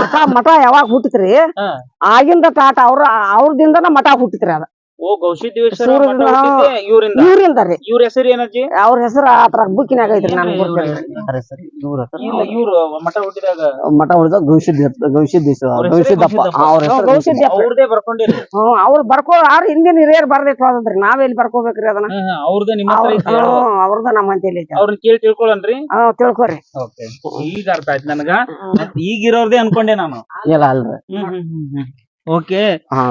ಮಠ ಮಠ ಯಾವಾಗ ಹುಟ್ಟಿತ್ರಿ? ಆಗಿಂದ ಟಾಟ ಅವ್ರ ಅವ್ರದಿಂದನ ಮಠ ಹುಟ್ಟಿತ್ರಿ ಅದ. ಓ ಗೌಸಿದ್ದೇಶ್ವರ ಸೂರ್ಯನ- ಮಠ ಹುಟ್ಟಿದ್ದೆ ಇವ್ರಿಂದ? ಇವ್ರಿಂದ ರೀ. ಇವ್ರ ಹೆಸರು ಏನಜ್ಜಿ ಅವ್ರ ಹೆಸರು ಆತರ ಬುಕ್ಕಿನಾಗ ಐತ್ರಿ ಇಲ್ಲ ಇವ್ರು ಮಠ ಹುಟ್ಟಿದಾಗ. ಮಠ ಉಳಿದ ಗವಿಸಿದ್ದ ಗವಿಸಿದ್ದೇಶ್ವರ ಅವ್ರ ಹೆಸರೇ ಗವಿಸಿದ್ದಪ್ಪ ಗವಿಸಿದ್ದಪ್ಪ. ಅವ್ರ ಹೆಸರು ಗವಿಸಿದ್ದ ಅವ್ರದೇ ಬರ್ಕೊಂಡಿರಿ. ಹ್ಮ್ ಅವ್ರು ಬರ್ಕೋ ಅವ್ರ ಹಿಂದಿನ ಹಿರಿಯರ್ ಬರ್ದೈತ್ ಹೋದ್ರಿ ನಾವೆಲ್ಲಿ ಬರ್ಕೋಬೇಕ್ರಿ ಅದನ್ನ? ಅವ್ರದ್ದು ನಿಮ್ಮ ಹತ್ರ ಐತಿ. ಹ್ಮ್, ಅವ್ರದ ನಮ್ಮ ಅಂತೇಳಿ ಐತಿ. ಅವ್ರನ್ನ ಕೇಳಿ ಹ್ಮ್ ತಿಳ್ಕೊರಿ. ಈಗ ಅರ್ಥ ಆಯ್ತು ನನಗ. ಮತ್ತ್ ಈಗ ಇರೋರ್ದೇ ಅನ್ಕೊಂಡೆ ನಾನು. ಇಲ್ಲ ಅಲ್ರಿ. ಓಕೆ. ಹಾ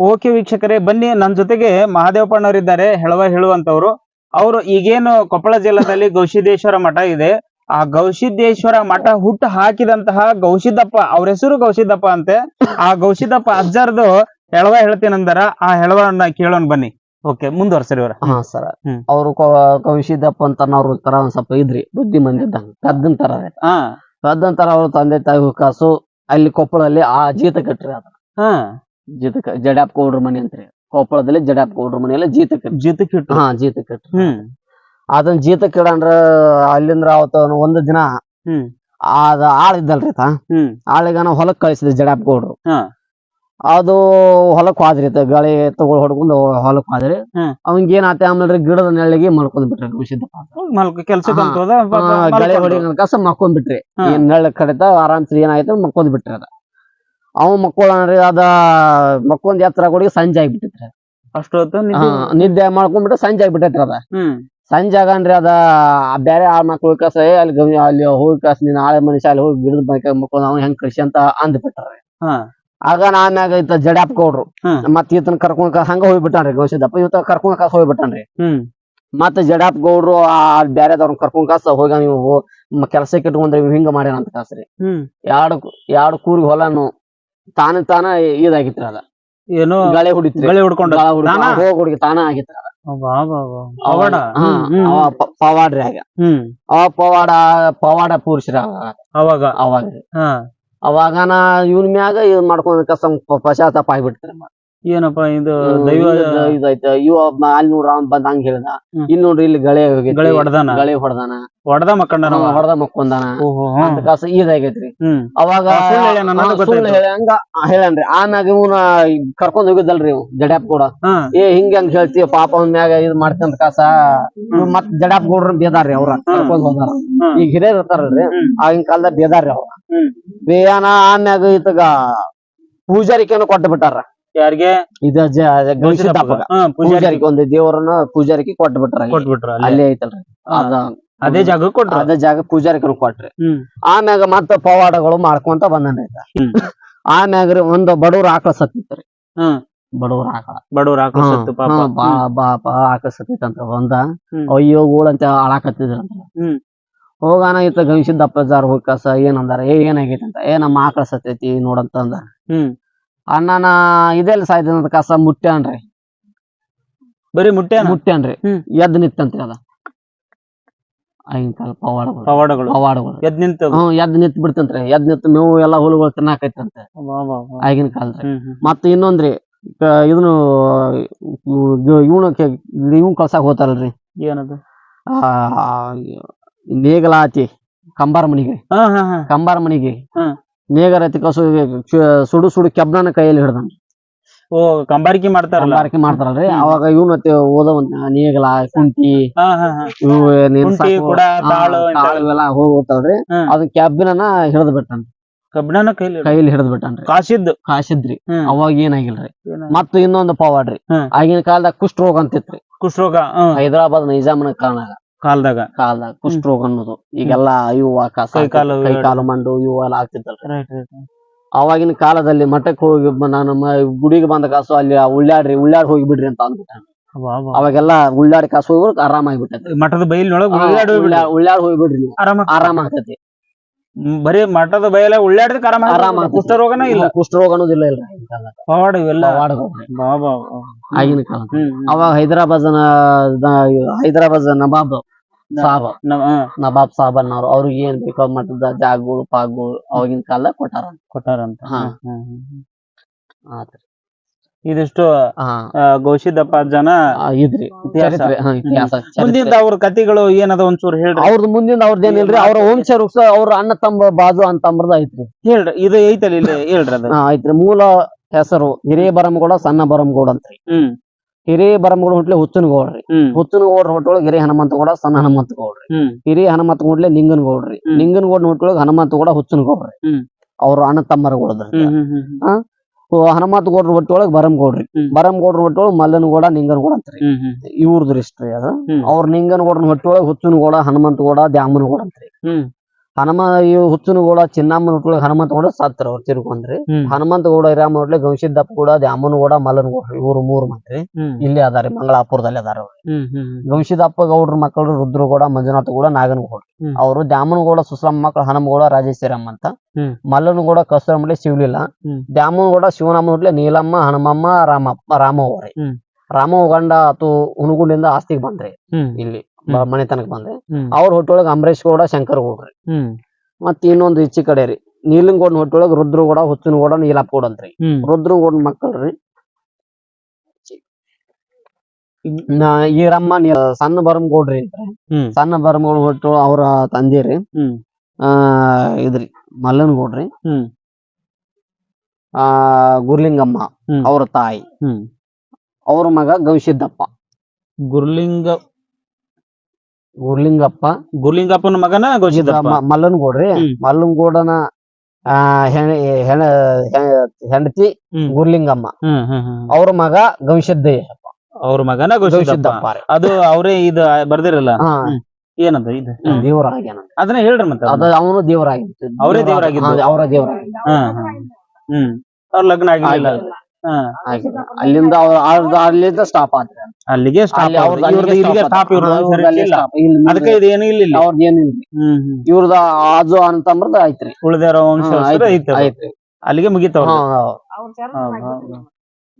ಓಕೆ ವೀಕ್ಷಕರೇ ಬನ್ನಿ ನನ್ನ ಜೊತೆಗೆ ಮಹಾದೇವಪ್ಪಣ್ಣವರಿದ್ದಾರೆ ಹೆಳವ ಹೇಳುವಂತವ್ರು. ಅವರು ಈಗೇನು ಕೊಪ್ಪಳ ಜಿಲ್ಲಾದಲ್ಲಿ ಗೌಸಿದ್ದೇಶ್ವರ ಮಠ ಇದೆ. ಆ ಗೌಸಿದ್ದೇಶ್ವರ ಮಠ ಹುಟ್ಟು ಹಾಕಿದಂತಹ ಗೌಸಿದ್ದಪ್ಪ ಅವ್ರ ಹೆಸರು ಗೌಸಿದ್ದಪ್ಪ ಅಂತೆ. ಆ ಗೌಸಿದ್ದಪ್ಪ ಅಜ್ಜಾರ್ದು ಹೆಳವ ಹೇಳ್ತೀನಂದಾರ ಆ ಹೆಳವನ್ನ ಕೇಳೋಣ ಬನ್ನಿ. ಓಕೆ ಮುಂದುವರ್ಸರಿ ಇವ್ರ ಹಾ ಸರ್. ಅವರು ಕವಿಸಿದ್ದಪ್ಪ ಅಂತ ಅವ್ರ ತರ ಒಂದ್ ಸ್ವಲ್ಪ ಇದ್ರಿ ಬುದ್ಧಿ ಮಂದಿ ಕದ್ದನ್ ತರ ರೀ. ಹಾ. ಕದ್ದನ್ ತರ ಅವ್ರ ತಂದೆ ತಾಯಿ ಕಾಸು ಅಲ್ಲಿ ಕೊಪ್ಪಳಲ್ಲಿ ಆ ಜೀತ ಕಟ್ರಿ ಅದ ಹಾ ಜಡಾಪ್ ಗೌಡ್ರ ಮನೆ ಅಂತ್ರಿ. ಕೊಪ್ಪಳದಲ್ಲಿ ಜಡಾಪ್ ಗೌಡ್ರ ಮನೆ ಎಲ್ಲ ಜೀತಕ ಜೀತಕ್ಕೆ ಇಟ್ಟು ಹಾ ಜೀತ ಇಟ್ಟು ಹ್ಮ್. ಅದನ್ನ ಜೀತ ಕಿಡಂದ್ರ ಅಲ್ಲಿಂದ್ರ ಅವತ್ತ ಒಂದ್ ದಿನ ಹ್ಮ್. ಅದ ಆಳ್ ಇದ್ದಲ್ರಿ ತಾ ಹ್ಮ್. ಆಳಿಗನ ಹೊಲಕ್ ಕಳಿಸಿದ ಜಡಾಪ್ ಗೌಡ್ರು. ಅದು ಹೊಲಕ್ ಹೋದ್ರಿ ಗಾಳಿ ತಗೊಳ್ ಹೊಡ್ಕೊಂಡು ಹೊಲಕ್ ಹೋದ್ರಿ. ಅವಂಗ ಏನ್ ಆತ ಆಮೇಲೆ ಗಿಡದ ನೆಳ್ಳಿಗೆ ಮಲ್ಕೊಂಡ್ ಬಿಟ್ರಿ ಗವಿಸಿದ್ದಪ್ಪ ಮಲ್ಕ ಗಾಳಿ. ಅಂತ. ಹೊಡಿ ಕಸ ಮಕ್ಕೊಂಡ್ ಬಿಟ್ರಿ. ಏನ್ ನೆಳ್ಳ ಕಡಿತ ಆರಾಮ್ಸ್ರಿ ಏನಾಯ್ತು ಮಕ್ಕೊಂದ್ ಬಿಟ್ರಿ ಅದ ಅವ ಮಕ್ಕೊಳ್ಳೋಣ್ರಿ ಅದ ಮಕ್ಕೊಂದ್ ಎತ್ತರ ಕೊಡಿಗೆ ಸಂಜೆ ಆಗ್ಬಿಟ್ಟಿತ್ರಿ. ಅಷ್ಟೊತ್ತು ನಿದ್ದೆ ಮಾಡ್ಕೊಂಡ್ಬಿಟ್ಟು ಸಂಜೆ ಆಗ್ಬಿಟ್ಟೈತ್ರಿ ಅದ. ಸಂಜೆ ಆಗನ್ರಿ ಅದ ಬೇರೆ ಬ್ಯಾರೆ ಆ ಮಕ್ಳು ಕಸ ಅಲ್ಲಿ ಗವಿ ಅಲ್ಲಿ ಹೋಗಿ ಕಸ ನೀನ್ ಆಳೆ ಮನುಷ್ಯ ಅಲ್ಲಿ ಹೋಗಿ ಗಿಡದ ಮಕ್ಕ ಮಕ್ಕೊಂಡ್ ಅವ್ನ ಹೆಂಗ್ ಕಳ್ಸಿ ಅಂತ ಅಂದ್ ಬಿಟ್ಟಾರ ಹಾ. ಆಗ ಆಮ್ಯಾಗ ಇತ್ತ ಜಡಾಪ್ ಕೊಡ್ರು ಮತ್ತ ಮತ್ ಈತನ ಕರ್ಕೊಂಡ್ ಕಸ ಹಂಗ ಹೋಗ್ಬಿಟ್ಟಾನ್ರಿ ಗೌಶದಪ್ಪ ಇವತ್ತ ಕರ್ಕೊಂಡ್ ಕಸ ಹೋಗ್ಬಿಟ್ಟಾನ್ರಿ. ಮತ್ತ ಜಡಾಪ್ ಗೌಡ್ರು ಆ ಬ್ಯಾರೆದವ್ರನ್ನ ಕರ್ಕೊಂಡ್ ಕಸ ಹೋಗ ನೀವು ಕೆಲಸಕ್ಕೆ ಇಟ್ಕೊಂಡ್ರಿ ಹಿಂಗ ಮಾಡ್ಯಾನ ಅಂತ ಕಾಸ್ರಿ. ಎರಡು ಎರಡು ಕೂರ್ಗ್ ಹೊಲನು ತಾನ ತಾನ ಇದಾಗಿತ್ರಿ ಅದ. ಏನೋ ಗಳೆ ಹೊಡಿತ್ರಿ. ಗಳೆ ಹುಡ್ಕೊಂಡು. ಹೋಗಿ ಹೊಡಿ- ತಾನ? ಹೋಗ್ ಹುಡುಗಿ ತಾನ ಬಾ ಪವಾಡ? ಪವಾಡ್ರಿ ಆಗ. ಅವ ಪವಾಡ ಪವಾಡ ಪುರುಷರ ಅವಾಗ. ಅವಾಗ? ಅವಾಗನ ಇವನ್ ಮ್ಯಾಗ ಇದ್ ಮಾಡ್ಕೊಂಡ್ ಕಸ ಪಶ್ಚಾತ್ತಾಪ ಆಗ್ಬಿಡ್ತಾರೆ ಏನಪ್ಪಾ ಇದು ದೈವ ಇದೈತೆ ಇವ ಅಲ್ಲಿ ನೋಡ್ರ ಅವ್ನ್ ಬಂದ್ ಹಂಗ ಹೇಳ್ದ. ಇಲ್ಲಿ ನೋಡ್ರಿ ಇಲ್ಲಿ ಗಳೆ ಹೋಗಿ ಗಳೆ ಹೊಡ್ದಾನ? ಗಳೆ ಹೊಡ್ದಾನ. ಹೊಡೆದ ಮಕ್ಕಂಡನ ಹೊಡ್ದ ಮಕ್ಕೊಂದಾನ. ಅಂತ ಕಾಸ ಇದಾಗೈತ್ರಿ. ಅವಾಗ ಹಂಗ ಹೇಳನ್ರಿ ಆಮ್ಯಾಗ ಇವನ ಕರ್ಕೊಂಡ್ ಹೋಗಿದ್ದಲ್ರಿ ಇವ್ ಜಡ್ಯಾಪ್ ಕೂಡ ಏ ಹಿಂಗ ಹಂಗ ಹೇಳ್ತೀವಿ ಪಾಪ ಅವ್ನ ಮ್ಯಾಗ ಇದ್ ಮಾಡ್ತಂತ ಕಾಸ ಮತ್ ಜಡ್ಯಾಪ್ ಗೌಡ್ರ ಬೇದಾರ್ರಿ ಅವ್ರ ಕರ್ಕೊಂಡ್ ಹೋದಾರ. ಈಗ ಹಿರಿಯರ್ ಇರ್ತಾರಲ್ರಿ. ಆಗಿನ ಕಾಲದಾಗ ಬೇದಾರ್ರಿ ಅವ್ರ. ಬೇಯಾನ ಆಮ್ಯಾಗ ಇತಗ ಪೂಜಾರಿಕೆನು ಕೊಟ್ಟ ಬಿಟ್ಟಾರ ಯಾರಿಗೆ? ಇದ ಒಂದು ದೇವರನ್ನ ಪೂಜಾರಿಗೆ ಕೊಟ್ಟು ಬಿಟ್ರ ಅಲ್ಲಿ. ಕೊಟ್ಬಿಟ್ರ ಅಲ್ಲೇ. ಐತಲ್ರಿ. ಅದ ಜಾಗ ಕೊಟ್ರ. ಅದೇ ಜಾಗ ಪೂಜಾರಿಕನು ಕೊಟ್ರಿ. ಆಮ್ಯಾಗ ಮತ್ತ ಪವಾಡಗಳು ಮಾಡ್ಕೊಂತ ಬಂದನ್ರಿ. ಆಮ್ಯಾಗ ಒಂದ್ ಬಡವ್ರ ಆಕಳ ಸತ್ತಿತ್ರಿ ಹ್ಮ್ ಬಡವ್ರ ಆಕಳ. ಬಡವ್ರ ಆಕಳ ಪಾಪ. ಆಕಳ ಸತ್ತಿತ್ತಂತ ಒಂದ. ಅಯ್ಯೋ ಗೋಳಂತ ಆಳಾಕತ್ತಿದ್ರಂತ. ಹೋಗಾನ ಇತ್ತ ಗವಿಸಿದ್ದಪ್ಪ ಜಾರ್ ಹೋಗಿ ಕಸ ಏನಂದಾರ ಏ ಏನಾಗೈತಿ ಅಂತ. ಏ ನಮ್ಮ ಆಕಳ ಸತ್ತೈತಿ ನೋಡಂತ ಅಂದ. ಹ್ಮ್. ಅಣ್ಣನ ಇದೆಲ್ಲ ಸಾಯ್ತದ ಕಸ ಮುಟ್ಟ್ಯಾನ್ರಿ ಬರೀ ಮುಟ್ಟೆ ಮುಟ್ಟ್ಯಾನ್ರಿ ಹ್ಮ್. ಎದ್ ನಿತ್ತಂತ್ರಿ ಅದ. ಆಗಿನ ಕಾಲ ಪವಾಡಗಳು ಪವಾಡಗಳು ಪವಾಡಗಳು ಎದ್ ನಿಂತ ಹ್ಮ್ ಎದ್ ನಿತ್ ಬಿಡ್ತಂತ್ರಿ. ಎದ್ ನಿಂತ್ ಮೇವು ಎಲ್ಲಾ ಹುಳುಗಳು ತಿನ್ನಾಕೈತಂತೆ. ಆಗಿನ ಕಾಲದ್ರಿ. ಮತ್ತ ಇನ್ನೊಂದ್ರಿ ಕ- ಇದನ್ನು ಇವನು ಇವನ್ ಕಳ್ಸಾಕ್ ಹೋತಾರಲ್ರಿ. ಏನದು? ಆ ನೇಗಲಾತಿ ಕಂಬಾರ ಮನಿಗೆ. ಹಾ ಹಾ ಹಾ. ಕಂಬಾರ ಮನಿಗೆ. ಹ್ಮ್. ನೇಗರಾತಿ ಕಸು ಸುಡು ಸುಡು ಕೆಬ್ಬನ ಕೈಯಲ್ಲಿ ಹಿಡ್ದಾನ. ಓ ಕಂಬಾರಿಕೆ ಮಾಡ್ತಾರಲ್ಲ? ಕಂಬಾರಿಕೆ ಮಾಡ್ತಾರಲ್ರಿ. ಅವಾಗ ಮತ್ತೆ ಓದವಂತ ನೇಗಲ ಕುಂಟಿ ಇವು ಇವೆಲ್ಲ ಹೋಗ್ತಾಳ್ರಿ ಅದು ಕ್ಯಾಬಿನ ಹಿಡಿದ್ ಬಿಟ್ಟಾನ್ರಿ ಕಬ್ಬಿಣನ ಕೈಲಿ ಕೈಲಿ ಹಿಡಿದ್ ಬಿಟ್ಟಾನ್ರಿ. ಕಾಸಿದ್ದು. ಕಾಸಿದ್ರಿ. ಅವಾಗ ಏನಾಗಿಲ್ರಿ. ಮತ್ತ ಇನ್ನೊಂದು ಪವಾಡ್ರಿ. ಆಗಿನ ಕಾಲದಾಗ ಕುಷ್ಠ ರೋಗ ಅಂತಿತ್ರಿ. ಕುಷ್ಠರೋಗ ರೋಗ ಹೈದರಾಬಾದ್ ನೈಜಾಮನ ಕಾರಣಾಗ ಕಾಲ್ದಾಗ. ಕಾಲದಾಗ ಕುಷ್ಠ ರೋಗ ಅನ್ನೋದು. ಈಗೆಲ್ಲಾ ಇವು ಕಸ ಕೈ ಕಾಲು ಕೈ ಕಾಲು ಮಂಡು ಇವು ಎಲ್ಲ ಆಗ್ತಿದ್ದಲ್ರಿ ಅವಾಗಿನ ಕಾಲದಲ್ಲಿ ಮಠಕ್ಕೆ ಹೋಗಿ ನಾನು ಗುಡಿಗೆ ಬಂದ ಕಾಸು ಅಲ್ಲಿ ಉಳ್ಳಾಡ್ರಿ ಉಳ್ಳಾಡ್ ಹೋಗಿ ಬಿಡ್ರಿ ಅಂತ ಅಂದ್ಬಿಟ್ಟ ಅವಾಗೆಲ್ಲ ಉಳ್ಳಾಡಿ ಕಾಸು ಹೋಗಿ ಆರಾಮ ಬಿಟ್ಟೈತಿ. ಮಠದ ಬೈಲಿನೊಳಗ ಉಳ್ಳಾಡಿ ಉಳ್ಳಾಡ್ ಹೋಗಿ ಬಿಡ್ರಿ ನೀವು. ಆರಾಮ. ಆರಾಮ ಆಗ್ತೈತಿ. ಬರೀ ಮಠದ ಬಯಲ ಉಳ್ಳಾಡಿದ ಆರಾಮ ಆರಾಮ. ಕುಷ್ಠರೋಗನ ಇಲ್ಲ. ಕುಷ್ಠ ಇಲ್ಲ ಇಲ್ಲ. ಪವಾಡ ಇವೆಲ್ಲ. ಆಗಿನ ಕಾಲ. ಅವಾಗ ಹೈದರಾಬಾದ್ ಹೈದರಾಬಾದ್ ನಬಾಬ್. ಸಾಬ್. ನಬಾಬ್ ನವಾಬ್ ಸಾಬ್ ಅನ್ನೋರು. ಅವ್ರಿಗೆ ಏನ್ ಬೇಕೋ ಮಠದ ಜಾಗಗಳು ಪಾಗ್ಗಳು ಅವಾಗಿನ ಕಾಲದಾಗ ಕೊಟ್ಟಾರ ಕೊಟ್ಟಾರಂತ. ಹಾ. ಹ್ಮ್, ಹ್ಮ್, ಹ್ಮ್. ಆತ್ರಿ. ಇದಿಷ್ಟು ಗೌಶಿದಪ್ಪ ಜನ ಇದ್ರಿ. ಮುಂದಿನ ಅವ್ರ ಕಥೆಗಳು ಏನದ ಒಂಚೂರು ಹೇಳ್ರಿ? ಅವ್ರದ್ ಮುಂದಿಂದ ಅವ್ರದ್ದು ಏನಿಲ್ರಿ ಅವ್ರ ವಂಶ ವೃಕ್ಷ ಅವ್ರ ಅಣ್ಣ ತಮ್ಮ ಬಾಜು ಅಂತ ಅಂಬ್ರದ ಐತ್ರಿ. ಹೇಳ್ರಿ ಇದು ಐತಲ್ಲ ಇಲ್ಲಿ? ಹೇಳ್ರಿ ಅದು. ಐತ್ರಿ. ಮೂಲ ಹೆಸರು ಹಿರಿಯ ಬರಮಗೌಡ ಸಣ್ಣ ಬರಮಗೌಡ ಅಂತ ಹಿರಿಯ ಬರಮಗೌಡ ಹುಟ್ಲೆ ಹುಚ್ಚನಗೌಡ್ರಿ. ಹುಚ್ಚನಗೌಡ್ರ ಹೊಟ್ಟೊಳಗೆ ಹಿರಿಯ ಹನುಮಂತಗೌಡ ಸಣ್ಣ ಹನುಮಂತಗೌಡ್ರಿ. ಹಿರಿಯ ಹನುಮಂತಗೌಡ್ಲೆ ಲಿಂಗನಗೌಡ್ರಿ. ಲಿಂಗನಗೌಡ ಹೊಟ್ಟೊಳಗೆ ಹನುಮಂತಗೌಡ ಹುಚ್ಚನಗೌಡ್ರಿ. ಗೌಡ್ರಿ ಅವ್ರ ಅಣ್ಣ ತಮ್ಮರಗೌಡ್ರಿ ಹ್ಮ್ ಹ್ಮ್ ಹ್ಮ್ ಹನುಮಂತಗೌಡ್ರ ಗೌಡ್ರಿ ಬರಮಗೌಡ್ರಿ ಹ್ಮ್. ಬರಮಗೌಡ್ರ ಮಲ್ಲನ ಮಲ್ಲನಗೌಡ ನಿಂಗನಗೌಡ ಅಂತ್ರಿ. ಹ್ಮ್ ಹ್ಮ್ ಇವ್ರದ್ದು ಇಷ್ಟ್ರಿ ಅದ. ಹ್ಮ್. ಹುಚ್ಚನ ನಿಂಗನಗೌಡನ ಹನುಮಂತ ಗೌಡ ದ್ಯಾಮನ ದ್ಯಾಮನಗೌಡ ಅಂತ್ರಿ. ಹನುಮ ಇವ್ ಹುಚ್ಚನಗೌಡ ಚಿನ್ನಮ್ಮನ ಹನುಮಂತ ಗೌಡ ಸತ್ರ ಅವ್ರು ತಿರ್ಕೊಂಡ್ರಿ. ಹನುಮಂತ ಗೌಡ ಇರಾಮ ಹೊಟ್ಲೆ ಗವಿಸಿದ್ದಪ್ಪ ಕೂಡ ದ್ಯಾಮನಗೌಡ ಮಲ್ಲನಗೌಡ ಇವ್ರು ಮೂರು ಮಂತ್ರಿ. ಇಲ್ಲಿ ಅದಾರಿ ಮಂಗಳಾಪುರದಲ್ಲಿ ಅದಾರ ಗವಿಸಿದ್ದಪ್ಪ ಗೌಡ್ರ ಮಕ್ಕಳು ರುದ್ರಗೌಡ ನಾಗನಗೌಡ ಗೌಡ ಅವರು ದ್ಯಾಮನಗೌಡ ಸುಸ್ಲಮ್ಮ ಮಕ್ಕಳು ಹನುಮಗೌಡ ರಾಜೇಶ್ವರಮ್ಮ ಅಂತ. ಮಲ್ಲನಗೌಡ ಕಸ್ತೂರಮಟ್ಲೆ ಶಿವಲಿಲ್ಲ. ದ್ಯಾಮನಗೌಡ ಶಿವನಮ್ಮ ಹೊಟ್ಲೆ ನೀಲಮ್ಮ ಹನುಮಮ್ಮ ರಾಮಪ್ಪ ರಾಮ ಅವರೇ ರಾಮ ಗಂಡ ಅಥವಾ ಹುಣಗುಂಡಿಂದ ಆಸ್ತಿಗೆ ಬಂದ್ರಿ ಇಲ್ಲಿ. ಹ್ಮ್. ತನಕ ಬಂದ್ರಿ ಅವ್ರ ಹೊಟ್ಟೊಳಗ ಅಂಬರೀಶ್ ಗೌಡ ಶಂಕರ್ ಗೌಡ್ರಿ. ಮತ್ ಇನ್ನೊಂದು ಈಚೆ ಕಡೆ ರೀ. ನೀಲಂಗೌಡ ಹೊಟ್ಟೊಳಗೆ ರುದ್ರಗೌಡ ಹುಚ್ಚನಗೌಡ ನೀಲಪ್ಪ ಗೌಡ ಅಂತ್ರಿ ರುದ್ರ ರುದ್ರಗೌಡ ಮಕ್ಕಳ್ರಿ ನಾ ಈರಮ್ಮ ಸಣ್ಣ ಬರಮಗೌಡ್ರಿ ಸಣ್ಣ ಬರಮಗೌಡ ಹೊಟ್ಟು ಅವ್ರ ತಂದೆ ರೀ. ಆ ಇದ್ರಿ ಮಲ್ಲನಗೌಡ್ರಿ ಹ್ಮ್. ಆ ಗುರ್ಲಿಂಗಮ್ಮ ಅವ್ರ ತಾಯಿ. ಅವ್ರ ಮಗ ಗವಿಸಿದ್ದಪ್ಪ. ಗುರ್ಲಿಂಗ ಗುರ್ಲಿಂಗಪ್ಪ. ಗುರ್ಲಿಂಗಪ್ಪನ ಮಗನ ಗೌಶಿದಪ್ಪ ಮ- ಮಲ್ಲನಗೌಡ್ರಿ. ಹ್ಮ್. ಮಲ್ಲನಗೌಡನ ಆ ಹೆಣ ಹೆಣ ಹೆಂಡತಿ ಹ್ಮ್. ಗುರ್ಲಿಂಗಮ್ಮ. ಹ್ಮ್ ಹ್ಮ್ ಹ್ಮ್. ಅವ್ರ ಮಗ ಗವಿಸಿದ್ದಯ್ಯ ಅವ್ರ ಮಗನ ಗವಿಸಿದ್ದಪ್ಪ ರೀ. ಅದು ಅವರೇ ಇದು ಬರ್ದಿರಲ್ಲ? ಹಾ. ಏನದ ಇದು? ಹ್ಮ್. ಅದನ್ನ ಹೇಳ್ರಿ ಮತ್ತೆ ಅದ ಅವನು ದೇವರಾಗಿತ್ತು ಅವ್ರೇ ದೇವ್ರಾಗಿದ್ದು. ಅವರ ದೇವರಾಗಿದ್ದು. ಹ್ಮ್ ಹ್ಮ್. ಹ್ಮ್. ಅವ್ರ ಲಗ್ನ ಆಗಿಲ್ಲ. ಆಗಿಲ್ಲ. ಹಾ ಅಲ್ಲಿಂದ ಅವ್ರ ಅವ್ರ್ದ್ ಅಲ್ಲಿಂದ ಸ್ಟಾಪ್ ಆದ್ರೆ. ಅಲ್ಲಿಗೆ ಸ್ಟಾಪ್ ಅವ್ರದ್ದು ಇವ್ರದ್ದು ಇಲ್ಲಿಗೆ ಸ್ಟಾಪ್ ಇಲ್ಲ ಅದಕ್ಕೆ ಇದು ಏನು ಇಲ್ಲ. ಅವ್ರದ್ದು ಏನಿಲ್ರಿ ಹ್ಮ್ ಹ್ಮ್. ಇವ್ರದ ಆಜು ಅಂತಂಬ್ರದ ಐತ್ರಿ. ಉಳಿದಿರೋ ವಂಶ ಹಾ, ಐತೆ ಐತ್ರಿ, ಐತ್ರಿ. ಅಲ್ಲಿಗೆ ಮುಗಿತಾವ ಹಾ, ಹಾ.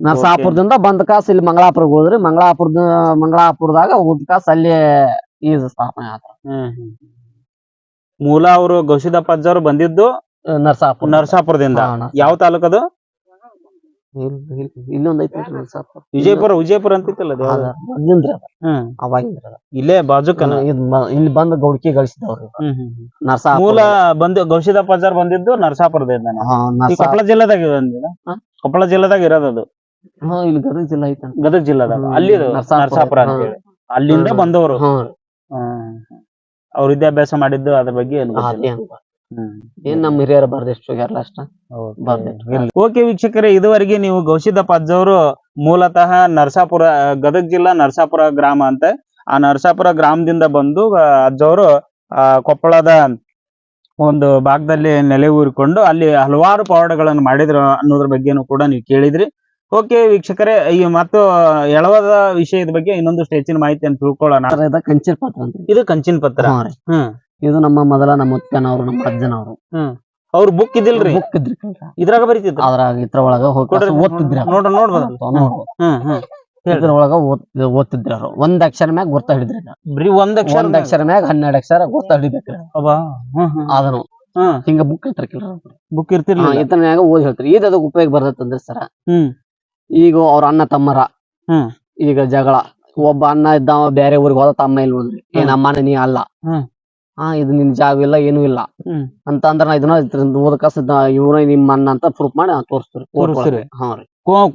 ನರಸಾಪುರದಿಂದ ಬಂದ ಕಾಸ್ ಇಲ್ಲಿ ಮಂಗಳಾಪುರಕ್ಕೆ ಹೋದ್ರಿ. ಮಂಗಳಾಪುರದ ಮಂಗಳಾಪುರದಾಗ ಊಟ ಕಾಸ್ ಅಲ್ಲಿ ಈಜ್ ಸ್ಥಾಪನೆ ಆತ. ಮೂಲ ಅವರು ಗೌಶಿದಪ್ಪ ಅಜ್ಜವ್ರು ಬಂದಿದ್ದು ನರಸಾಪುರ. ನರಸಾಪುರದಿಂದ. ಯಾವ ತಾಲೂಕದು? ಇಲ್ಲೊಂದ್ ಐತಿ ವಿಜಯಪುರ ವಿಜಯಪುರ ಅಂತಿತ್ತಲ್ಲ ಅದು ಯಾವ್ದು? ಅದ, ಅದ, ಹ್ಮ್ ಅವಾಗಿಂದ್ರಿ ಅದ. ಇಲ್ಲೇ ಬಾಜುಕನ ಇದ್ ಬ- ಇಲ್ಲಿ ಬಂದು ಗೌಡ್ಕಿ ಗಳಿಸಿದವ್ರು ಹ್ಮ್ ಹ್ಮ್ ಹ್ಮ್. ನರಸಾಪುರ ಮೂಲ ಬಂದು ಗೌಶಿದ ಬಜಾರ್ ಬಂದಿದ್ದು ನರಸಾಪುರದಿಂದ ಹಾ, ಈ ನರಸಾ- ಕೊಪ್ಪಳ ಜಿಲ್ಲೆದಾಗ ಹಾ? ಕೊಪ್ಪಳ ಜಿಲ್ಲೆದಾಗ ಇರೋದದು ಹಾ, ಇಲ್ಲಿ ಗದಗ ಜಿಲ್ಲಾ ಐತಂತ ಗದಗ ಜಿಲ್ಲೆದಾಗ ಹ್ಮ್. ಅಲ್ಲಿ ನರಸಾಪುರ. ನರಸಾಪುರ ಅಂತ ಹೇಳಿ ಅಲ್ಲಿಂದ ಹ್ಮ್. ಬಂದವರು ಹ್ಮ್. ಅವ್ರ ವಿದ್ಯಾಭ್ಯಾಸ ಮಾಡಿದ್ದು ಅದ್ರ ಬಗ್ಗೆ ಏನ್ ಗೊತ್ತಿಲ್ಲ. ಏನ್ ನಮ್ಮ ಹಿರಿಯರು ಬರ್ದಿಷ್ಟು ಹೋಗ್ಯಾರಲ್ಲ ಅಷ್ಟ? ಬರ್ದಿಟ್ರು. ಓಕೆ ವೀಕ್ಷಕರೇ ಇದುವರೆಗೆ ನೀವು ಗೌಶಿದಪ್ಪ ಅಜ್ಜವರು ಮೂಲತಃ ನರಸಾಪುರ ಗದಗ ಜಿಲ್ಲಾ ನರಸಾಪುರ ಗ್ರಾಮ ಅಂತ. ಆ ನರಸಾಪುರ ಗ್ರಾಮದಿಂದ ಬಂದು ಅಜ್ಜವರು ಆ ಕೊಪ್ಪಳದ ಒಂದು ಭಾಗದಲ್ಲಿ ನೆಲೆ ಊರಿಕೊಂಡು ಅಲ್ಲಿ ಹಲವಾರು ಪವಾಡಗಳನ್ನು ಮಾಡಿದ್ರು ಅನ್ನೋದ್ರ ಬಗ್ಗೆನೂ ಕೂಡ ನೀವು ಕೇಳಿದ್ರಿ. ಓಕೆ ವೀಕ್ಷಕರೇ ಈ ಮತ್ತು ಎಳವದ ವಿಷಯದ ಬಗ್ಗೆ ಇನ್ನೊಂದಷ್ಟು ಹೆಚ್ಚಿನ ಮಾಹಿತಿಯನ್ನು ತಿಳ್ಕೊಳ್ಳೋಣ. ಇದ ಕಂಚಿನ ಪತ್ರ ಇದು ಕಂಚಿನ ಪತ್ರ. ಹ್ಮ್. ಇದು ನಮ್ಮ ಮೊದಲ ನಮ್ಮ ಮುತ್ತನವ್ರು ನಮ್ಮ ಅಜ್ಜನವರು. ಅವ್ರ ಬುಕ್ ಇದಿಲ್ರಿ ಬುಕ್ ಇದ್ರಿ. ಇದ್ರಾಗ ಬರೀತಿದ್ರು? ಅದ್ರಾಗ ಇದ್ರ ಒಳಗ ಹೋಗಿ ಓದ್ತಿದ್ರಿ. ನೋಡ್ರಿ ನೋಡ್ಬೋದು. ನೋಡ್ಬೋದು. ಹ್ಮ್ ಹ್ಮ್. ಇದ್ರ ಒಳಗ ಓದ್- ಓದ್ತಿದ್ರಿ ಅವ್ರು. ಒಂದ್ ಅಕ್ಷರ ಮ್ಯಾಗ ಗೊತ್ತ ಹಿಡಿದ್ರಿ. ಬರೀ ಒಂದ್ ಅಕ್ಷರ ಒಂದ್ ಅಕ್ಷರ ಮ್ಯಾಗ ಹನ್ನೆರಡು ಅಕ್ಷರ ಗುರ್ತ ಹಿಡಿಬೇಕ್ರಿ ಹ್ಮ್ ಹ್ಮ್. ಅದನ್ನು ಹ್ಮ್. ಹಿಂಗ ಬುಕ್ ಇರ್ತಿರ್ಕಿಲ್ಲ ಬುಕ್ ಇರ್ತಿರ್ಲಿಲ್ಲ? ಇತರ ಮ್ಯಾಗ ಓದಿ ಹೇಳ್ತೀರಿ. ಇದು ಅದಕ್ಕೆ ಉಪಯೋಗ ಅಂದ್ರೆ ಸರ ಹ್ಮ್. ಈಗ ಅವ್ರ ಅಣ್ಣ ತಮ್ಮರ ಹ್ಮ್. ಈಗ ಜಗಳ ಒಬ್ಬ ಅಣ್ಣ ಇದ್ದಾವ ಬೇರೆ ಊರಿಗೆ ಹೋದ ತಮ್ಮ ಇಲ್ಲಿ ಹೋದ್ರಿ ಏನ್ ಅಮ್ಮನ ನೀ ಅಲ್ಲ. ಹ್ಮ್. ಹಾ ಇದು ನಿನ್ ಜಾಗ ಇಲ್ಲ ಏನು ಇಲ್ಲ. ಹ್ಮ್. ಅಂತ ಅಂದ್ರ ನಾ ಇದನ್ನ ಓದಕಸ್ ಇವ್ರ ನಿಮ್ಮ ಅಣ್ಣ ಅಂತ ಪ್ರೂಫ್ ಮಾಡಿ ನಾವ್ ತೋರಿಸ್ತೀರಿ? ಹಾ ರೀ.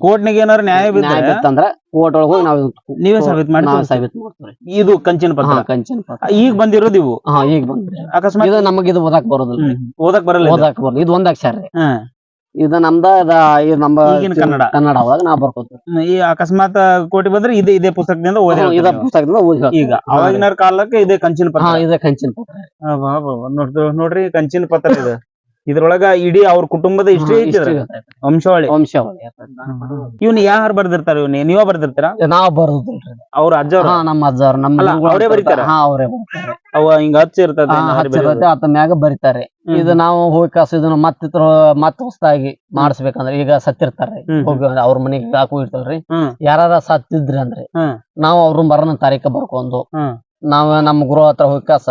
ಕೋರ್ಟ್ನಾಗ ಏನಾರ ನ್ಯಾಯ ಬಿದ್ದ ಬಿತ್ತಂದ್ರ ಕೋರ್ಟ್ ಒಳಗ ಹೋಗಿ ನಾವು ನೀವೇ ಸಾಬೀತ್ ಮಾಡಿ ನಾವು ತೋರಿಸ್ತೀರಿ. ಸಾಬೀತ್ ಮಾಡ್ತೀವಿ ಇದು ಕಂಚಿನ ಹಾ ಪತ್ರ? ಕಂಚಿನ ಪತ್ರ. ಈಗ ಬಂದಿರೋದು ಇವು? ಹಾ ಈಗ ಬಂದ್ರಿ ಅಕಸ್ಮಾತ್? ಇದು ನಮಗ್ ಇದು ಓದಾಕ್ ಬರೋದಿಲ್ಲ. ಹ್ಮ್. ಓದಕ್ ಬರಲ್ಲ ಇದು. ಓದಾಕ್ ಬರೋದು ಇದು ಒಂದ್ ಅಕ್ಷರ ರೀ. ಹ್ಮ್. ಇದು ನಮ್ದ ಇದ- ನಮ್ಮ ಈಗಿನ ಕನ್ನಡ. ಕನ್ನಡ ಅವಾಗ ನಾ ಬರ್ಕೋತೀವಿ ಈ ಅಕಸ್ಮಾತ್ ಕೋಟಿ ಬಂದ್ರೆ ಇದೇ ಇದೇ ಪುಸ್ತಕದಿಂದ ಓದಿ ಇದ ಹೇಳ್ತೀರಿ ಪುಸ್ತಕದಿಂದ ಓದಿ. ಈಗ ಅವಾಗಿನ ಕಾಲಕ್ಕೆ ಇದೇ ಕಂಚಿನ ಹಾ ಪತ್ರ ಇದ ಕಂಚಿನ ಪತ್ರ. ಅಬ್ಬಾ, ಅಬ್ಬಾ, ನೋಡ್ರಿ ನೋಡ್ರಿ ಕಂಚಿನ ಪತ್ರ ಇದು. ಇದ್ರೊಳಗ ಇಡೀ ಅವ್ರ ಕುಟುಂಬದ ಹಿಸ್ಟ್ರಿ. ವಂಶಾವಳಿ. ವಂಶಾವಳಿ. ಇವ್ನ ಯಾರು ಬರ್ದಿರ್ತಾರ ಇವ್ನ? ನೀವ ಬರ್ದಿರ್ತೀರಾ? ನಾವ್ ಬರೋದಿಲ್ರಿ. ಅವ್ರ ಅಜ್ಜ ನಮ್ಮ ಅಜ್ಜ ನಮ್ಮ ಅವ್ರೇ ಬರ್ತಾರೆ. ಹಾ ಅವರೇ ಅವ ಹಿಂಗ ಹಚ್ಚ ಇರ್ತದೆ ಆತ ಮ್ಯಾಗ ಬರೀತಾರೆ. ಇದು ನಾವು ಹೋಗಿ ಕಾಸು ಇದನ್ನ ಮತ್ತೆ ಇದ್ರ ಮತ್ತ ಹೊಸದಾಗಿ ಮಾಡಿಸ್ಬೇಕಂದ್ರೆ ಈಗ ಸತ್ತಿರ್ತಾರೆ. ಹ್ಮ್. ಹೋಗಿ ಅವ್ರ ಮನೆಗೆ ಹಾಕು ಇರ್ತಲ್ರಿ. ಯಾರ ಸತ್ತಿದ್ರಿ ಅಂದ್ರೆ. ನಾವು ಅವ್ರ ಮರಣ ತಾರೀಕ ಬರ್ಕೊಂಡು ನಾವ ನಮ್ಮ ಗುರು ಹತ್ರ ಹೋಗಿ ಕಾಸ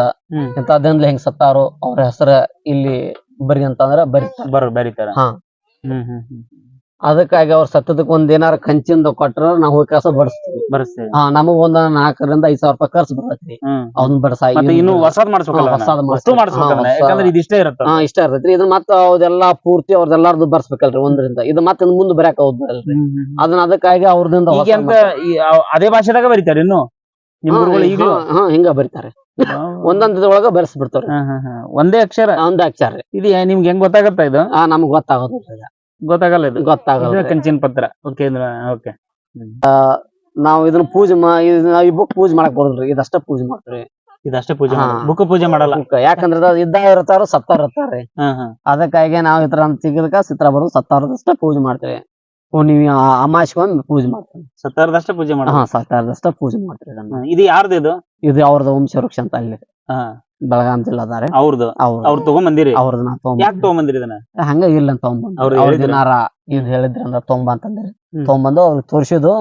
ಹೆಂಗ ಹೆಂಗ್ ಸತ್ತಾರೋ ಅವ್ರ ಹೆಸರ ಇಲ್ಲಿ ಬರಿ ಅಂತಂದ್ರ ಬರಿ ಬರ್ ಬರೀತಾರ. ಹಾ. ಹ್ಮ್ ಹ್ಮ್ ಅದಕ್ಕಾಗಿ ಅವ್ರ ಸತ್ತದಕ್ಕೆ ಒಂದ್ ಏನಾರ ಕಂಚಿಂದ ಕೊಟ್ರ ನಾವ್ ಹೋಗಿ ಕಸ ಬಡಿಸ್ತೀವಿ. ಬರ್ಸ್ತೇವೆ ಹಾ ನಮಗ್ ಒಂದ್ ನಾಲ್ಕರಿಂದ ಐದ್ ಸಾವಿರ ರೂಪಾಯಿ ಖರ್ಚು ಬರ್ತೈತಿ. ಹ್ಮ್. ಅವ್ನ್ ಬಡಸ ಮತ್ತೆ ಇನ್ನು ಹೊಸದ್ ಮಾಡಿಸ್ಬೇಕಲ್ಲ ಹಾ, ಹೊಸಾದ್ ಅದನ್ನ. ಮಾಡ್ಸ್ಬೇಕು. ವಸ್ತು ಮಾಡಿಸ್ಬೇಕಲ್ಲ ಹಾ, ಹೊಸ- ಯಾಕಂದ್ರೆ ಇದಿಷ್ಟೇ ಇರುತ್ತೆ. ಹಾ ಇಷ್ಟ ಇರ್ತೈತ್ರಿ ಇದನ್ನ ಮತ್ತ ಅವ್ದೆಲ್ಲಾ ಪೂರ್ತಿ ಅವ್ರದೆಲ್ಲಾರ್ದು ಬರ್ಸ್ಬೇಕಲ್ರಿ ಒಂದ್ರಿಂದ. ಇದು ಮತ್ತೆ ಮುಂದ್ ಬರಕ್ ಹೋದ್ರಲ್ರಿ ಅದನ್ನ ಅದಕ್ಕಾಗಿ ಅವ್ರದಿಂದ ಹೊಸ ಈಗ ಅಂತ ಈ- ಅವ್- ಅದೇ ಭಾಷೆದಾಗ ಬರೀತಾರ ಇನ್ನು? ನಿಮ್ ಹಾ, ಗುರುಗಳು ಹಾ, ಹಾ ಹಿಂಗ ಬರೀತಾರೆ. ಒಂದೊಂದ್ ಒಳಗ ಬರ್ಸ್ಬಿಡ್ತಾರ. ಬಿಡ್ತಾರೆ ಹಾ, ಹಾ. ಒಂದೇ ಅಕ್ಷರ? ಒಂದೇ ಅಕ್ಷರ. ಇದು ನಿಮ್ಗೆ ಹೆಂಗ್ ಗೊತ್ತಾಗತ್ತ ಇದು? ಆ ನಮಗ್ ಗೊತ್ತಾಗೋದಿಲ್ಲ ಈಗ. ಗೊತ್ತಾಗಲ್ಲ ಇದು? ಗೊತ್ತಾಗಲ್ಲ ಕಂಚಿನ ಪತ್ರ. Okay okay. ನಾವು ಇದನ್ನ ಪೂಜೆ ಈ ಬುಕ್ ಪೂಜೆ ಮಾಡಕ್ ಬರೋದ್ರಿ ಇದಷ್ಟ ಪೂಜೆ ಮಾಡ್ತೀವಿ. ಇದಷ್ಟೇ ಪೂಜೆ ಹಾ. ಬುಕ್ ಪೂಜೆ ಮಾಡಲ್ಲ. ಯಾಕಂದ್ರೆ ಇದ್ದ ಇದ್ದಾಗ ಇರ್ತಾರ ಸತ್ತಾರ ಇರ್ತಾರೆ. ಹಾ, ಹಾ. ಅದಕ್ಕಾಗಿ ನಾವ್ ಇತರ ಅಂತ ಸಿಗದಕ್ಕ ಸಿತ್ರ ಬರೋದು ಸತ್ತಾರದಷ್ಟ ಪೂಜೆ ಮಾಡ್ತೇವೆ. ಹುಣ್ಣಿಮೆ ಅಮಾಸಿಗೊಮ್ಮೆ ಪೂಜೆ ಮಾಡ್ತಾರೆ. ಸತ್ತಾರದಷ್ಟ ಪೂಜೆ ಮಾಡ ಹಾ ಸತ್ತಾರದಷ್ಟ ಪೂಜೆ ಮಾಡ್ತೇವೆ ಇದನ್ನ. ಇದು ಯಾರ್ದು ಇದು? ಇದು ಅವ್ರದ್ದು ವಂಶವೃಕ್ಷ ಅಂತ ಅಲ್ಲಿ ಹಾ. ಬೆಳಗಾಂ ಜಿಲ್ಲಾದಾರೆ ಅವ್ರದ್ದು ಅವ್ರ ಅವ್ರು ತಗೊಂಬಂದಿರಿ? ಅವ್ರದ್ದು ನಾ ಯಾಕೆ ತಗೊಂಬಂದಿರಿ ಇದನ್ನ? ಹಂಗ ಇಲ್ಲ ಅಂತ ತಗೊಂಬಂದ್. ಅವ್ರು ಅವ್ರ ಹೇಳಿದ್ರು? ದಿನಾರ ಇದ್ ಹೇಳಿದ್ರಂದ್ರ ತೊಂಬ ಅಂತಂದ್ರಿ. ತೊಗೊಂಬಂದು ಅವ್ರಿಗೆ ತೋರ್ಸಿದ್ದು.